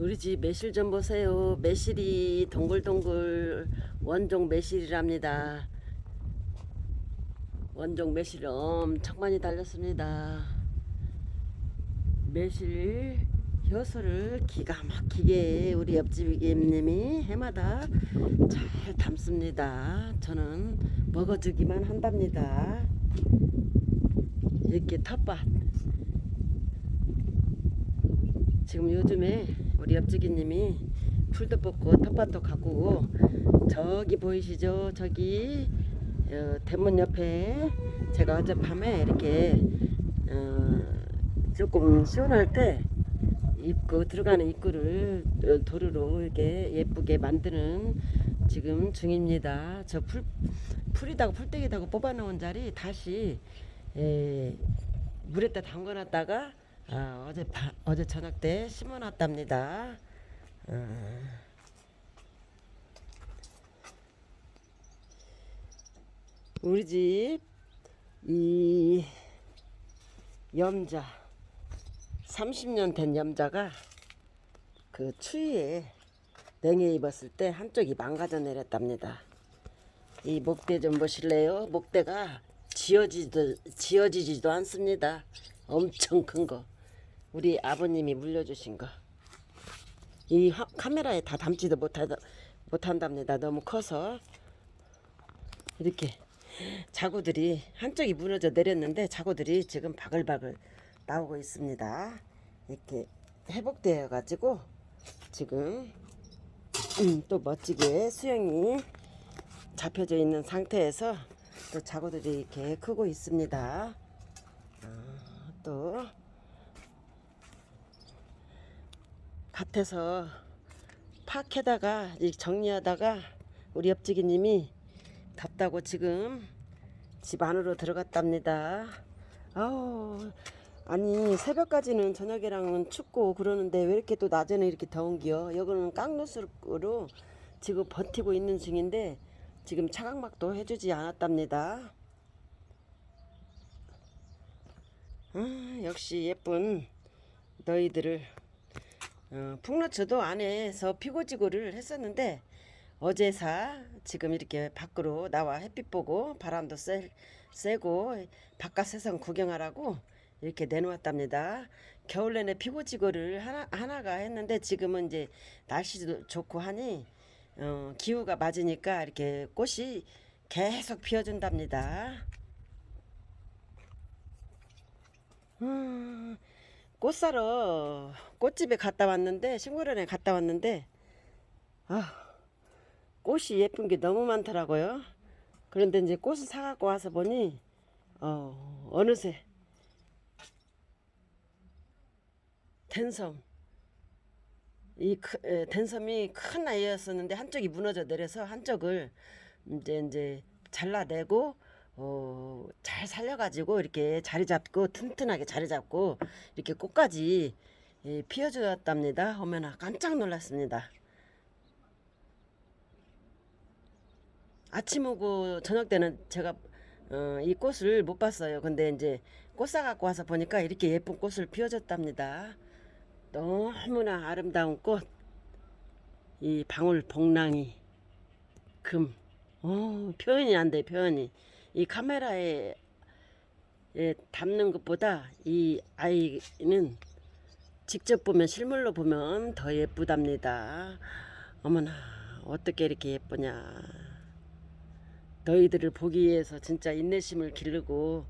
우리 집 매실 좀 보세요. 매실이 동글동글 원종 매실이랍니다. 원종 매실 엄청 많이 달렸습니다. 매실 효소를 기가 막히게 우리 옆집 이김님이 해마다 잘 담습니다. 저는 먹어주기만 한답니다. 이렇게 텃밭 지금 요즘에 우리 옆집이님이 풀도 뽑고 텃밭도 가꾸고 저기 보이시죠? 저기 어, 대문 옆에 제가 어젯밤에 이렇게 어, 조금 시원할 때 입구 들어가는 입구를 어, 도루로 이렇게 예쁘게 만드는 지금 중입니다. 저 풀 풀이다고 풀떼기다고 뽑아놓은 자리 다시 에, 물에다 담궈놨다가 아, 어제 바, 어제 저녁 때 심어놨답니다. 어. 우리 집 이 염자 30년 된 염자가 그 추위에 냉해 입었을 때 한쪽이 망가져 내렸답니다. 이 목대 좀 보실래요? 목대가 지어지도 지어지지도 않습니다. 엄청 큰 거. 우리 아버님이 물려주신 거. 이 화- 카메라에 다 담지도 못하다 못한답니다. 너무 커서 이렇게 자구들이 한쪽이 무너져 내렸는데 자구들이 지금 바글바글 나오고 있습니다. 이렇게 회복되어 가지고 지금 음, 또 멋지게 수영이 잡혀져 있는 상태에서 또 자구들이 이렇게 크고 있습니다. 어, 또 밭에서 이 정리하다가 우리 옆지기님이 덥다고 지금 집 안으로 들어갔답니다. 아우 아니 새벽까지는 저녁이랑은 춥고 그러는데 왜 이렇게 또 낮에는 이렇게 더운겨? 여기는 깡누스로 지금 버티고 있는 중인데 지금 차각막도 해주지 않았답니다. 아, 역시 예쁜 너희들을 어, 풍로초도 안에서 피고지고를 했었는데 어제 사 지금 이렇게 밖으로 나와 햇빛 보고 바람도 쐬, 쐬고 바깥 세상 구경하라고 이렇게 내놓았답니다. 겨울 내내 피고지고를 하나, 하나가 했는데 지금은 이제 날씨도 좋고 하니 어, 기후가 맞으니까 이렇게 꽃이 계속 피어준답니다. 음, 꽃 사러 꽃집에 갔다 왔는데 식물원에 갔다 왔는데 아 꽃이 예쁜 게 너무 많더라고요. 그런데 이제 꽃을 사갖고 와서 보니 어, 어느새 댄섬 이 크, 에, 댄섬이 큰 아이였었는데 한쪽이 무너져 내려서 한쪽을 이제 이제 잘라내고 어, 잘 살려가지고 이렇게 자리 잡고 튼튼하게 자리 잡고 이렇게 꽃까지 예, 피워주었답니다. 어머나 깜짝 놀랐습니다. 아침 오고 저녁 때는 제가 어, 이 꽃을 못 봤어요. 근데 이제 꽃 사갖고 와서 보니까 이렇게 예쁜 꽃을 피워줬답니다. 너무나 아름다운 꽃. 이 방울 복랑이 금. 어, 표현이 안 돼, 표현이. 이 카메라에 에 담는 것보다 이 아이는 직접 보면 실물로 보면 더 예쁘답니다. 어머나, 어떻게 이렇게 예쁘냐. 너희들을 보기 위해서 진짜 인내심을 기르고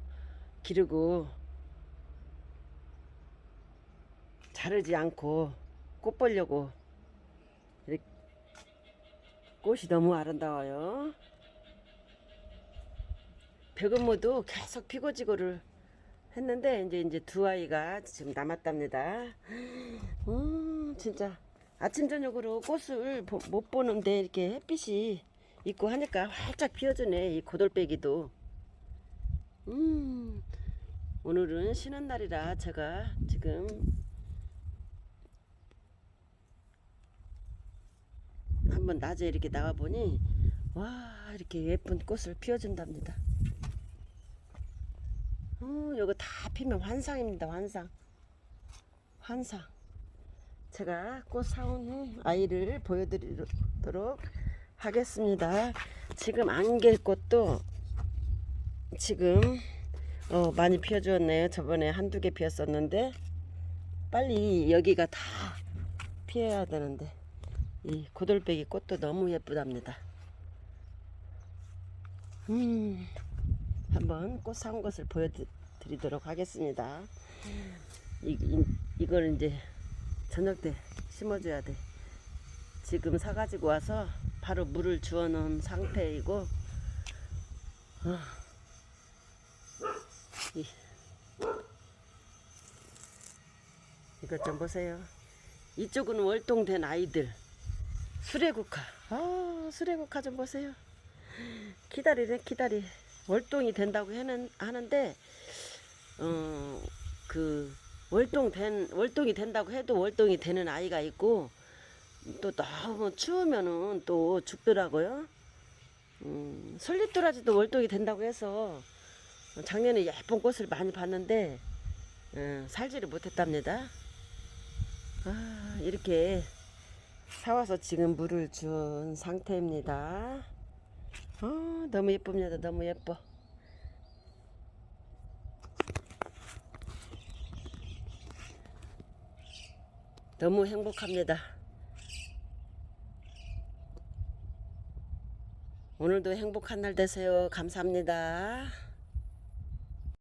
기르고 자르지 않고 꽃 보려고 꽃이 너무 아름다워요. 백은모도 계속 피고지고를 했는데 이제 이제 두 아이가 지금 남았답니다. 음 진짜 아침 저녁으로 꽃을 보- 못 보는데 이렇게 햇빛이 있고 하니까 활짝 피어주네 이 고돌빼기도. 음 오늘은 쉬는 날이라 제가 지금 한번 낮에 이렇게 나와 보니 와 이렇게 예쁜 꽃을 피워준답니다. 어, 이거 다 피면 환상입니다 환상 환상 제가 꽃 사온 아이를 보여드리도록 하겠습니다. 지금 안개꽃도 지금 어, 많이 피어주었네요. 저번에 한두 개 피었었는데 빨리 여기가 다 피어야 되는데 이 고돌배기 꽃도 너무 예쁘답니다. 음, 한번 꽃 사온 것을 보여드리도록 하겠습니다. 이, 이, 이걸 이제 저녁 때 심어줘야 돼. 지금 사가지고 와서 바로 물을 주워 놓은 상태이고, 어, 이, 이것 좀 보세요. 이쪽은 월동된 아이들. 수레국화. 아, 수레국화 좀 보세요. 기다리래, 기다리. 월동이 된다고 하는, 하는데, 어, 그, 월동 된, 월동이 된다고 해도 월동이 되는 아이가 있고, 또 너무 추우면은 또 죽더라고요. 음, 솔잎도라지도 월동이 된다고 해서 작년에 예쁜 꽃을 많이 봤는데, 어, 살지를 못했답니다. 아, 이렇게 사와서 지금 물을 준 상태입니다. 아, 너무 예쁩니다. 너무 예뻐. 너무 행복합니다. 오늘도 행복한 날 되세요. 감사합니다.